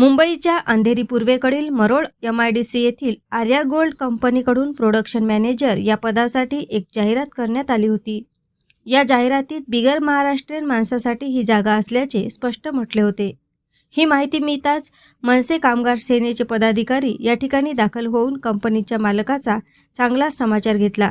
मुंबईच्या अंधेरी पूर्वेकडील Marol M I D C येथील आर्या गोल्ड कंपनीकडून प्रोडक्शन मॅनेजर या पदासाठी एक जाहिरात करण्यात आली होती. या जाहिरातीत बिगर महाराष्ट्रीयन माणसासाठी ही जागा असल्याचे स्पष्ट म्हटले होते. ही माहिती मिळताच मनसे कामगार सेनेचे पदाधिकारी या ठिकाणी दाखल होऊन कंपनीच्या मालकाचा चांगला समाचार घेतला.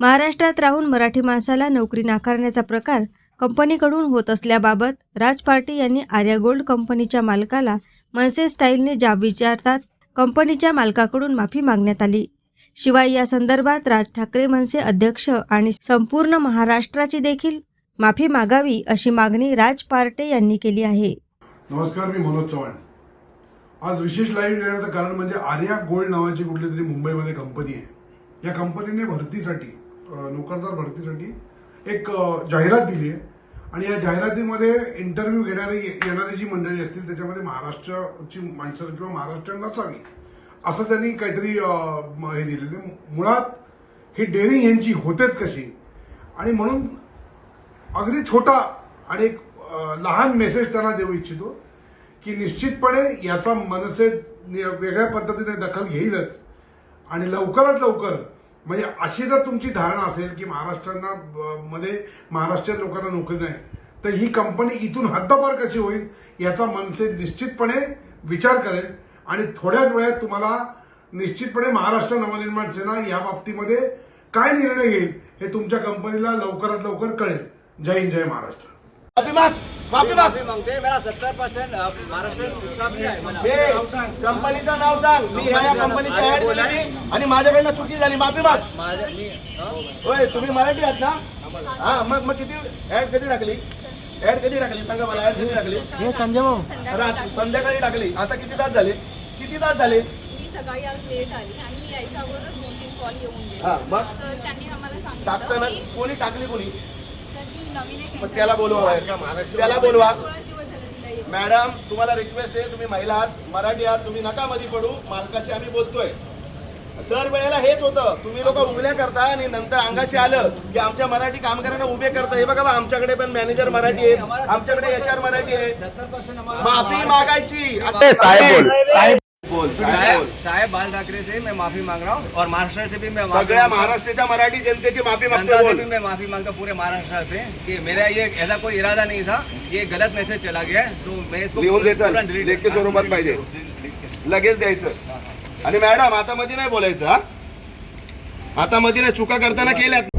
महाराष्ट्रात राहून मराठी माणसाला नोकरी नाकारण्याचा प्रकार कंपनीकडून होत असल्याबाबत राज पार्टी यांनी आर्या गोल्ड कंपनीच्या मालकाला मनसे स्टाईलने जाब विचारतात कंपनीच्या मालकाकडून माफी मागण्यात आली. शिवाय या संदर्भात राज ठाकरे मनसे अध्यक्ष आणि संपूर्ण महाराष्ट्राची देखील माफी मागावी अशी मागणी राज पार्टे यांनी केली आहे. नमस्कार मी मनोज चव्हाण. आज विशेष लाईव्ह येण्याचं कारण म्हणजे आर्या गोल्ड नावाची कुठली तरी मुंबईमध्ये कंपनी आहे. या कंपनीने भरतीसाठी नोकरदार भरतीसाठी एक जाहिरात दिली आहे. आणि या जाहिरातीमध्ये इंटरव्ह्यू घेणारी येणारी जी मंडळी असतील त्याच्यामध्ये महाराष्ट्राची माणसं किंवा महाराष्ट्रीयन नसावी असं त्यांनी काहीतरी म- हे दिलेलं मुळात ही डेअरिंग यांची होतेच कशी? आणि म्हणून अगदी छोटा आणि एक लहान मेसेज त्यांना देऊ इच्छितो की निश्चितपणे याचा मनसे वेगळ्या पद्धतीने दखल घेईलच. आणि लवकरात लवकर म्हणजे अशी जर तुमची धारणा असेल की महाराष्ट्रांना मध्ये महाराष्ट्रीयन लोकांना नोकरी नाही तर ही कंपनी इथून हद्दपार कशी होईल याचा मनसे निश्चितपणे विचार करेल आणि थोड्याच वेळात तुम्हाला निश्चितपणे महाराष्ट्र नवनिर्माण सेना या बाबतीमध्ये काय निर्णय घेईल हे तुमच्या कंपनीला लवकरात लवकर कळेल. जय हिंद जय महाराष्ट्र. अभिमान! माफी माग. माफी मागते मेरा सत्तर परसेंट महाराष्ट्र मला. कंपनीचं नाव सांग. मी ह्या या कंपनीची ऍड दिली आणि माझ्याकडनं चुकी झाली. माफी माग? होय तुम्ही मराठी आहात ना? हा मग मग किती ऍड कधी टाकली? ऍड कधी टाकली? सांगा मला ऍड कधी टाकली? हे संजय भाऊ. रात संध्याकाळी टाकली. आता किती तास झाले? किती तास झाले? मी सकाळी आज लेट आली आणि मी यायच्या अगोदर दोन तीन कॉल येऊन गेले. हा मग? तर त्यांनी आम्हाला टाकताना सांगितलं कोणी टाकली कोणी? मग त्याला बोलवा. त्याला बोलवा. मॅडम तुम्हाला रिक्वेस्ट आहे तुम्ही महिला आहात मराठी आहात तुम्ही नका मध्ये पडू. मालकाशी आम्ही बोलतोय. दर वेळेला हेच होतं. तुम्ही लोक उभल्या करता आणि नंतर अंगाशी आलं की आमच्या मराठी कामगारांना उभे करता हे बघा बा, आमच्याकडे पण मॅनेजर मराठी आहे. आमच्याकडे एच आर मराठी आहे. माफी मागायची. साहेब. बोल साहेब साहेब बाल ठाकरे से मैं माफी मांग रहा हूँ और महाराष्ट्र से भी मैं माफी सगळ्या। महाराष्ट्राच्या मराठी जनतेची माफी मागतो से बोल. भी मैं माफी मांगता हूँ पूरे महाराष्ट्र से कि मेरा ये ऐसा कोई इरादा नहीं था ये गलत मैसेज चला गया है तो मैं इसको लिहून दे चल तुरंत delete- लेखी स्वरूपात पाहिजे. लगेच द्यायचं. आणि मॅडम आता मध्ये नाही बोलायचं हा? आता मध्ये नाही चुका करताना केल्यात.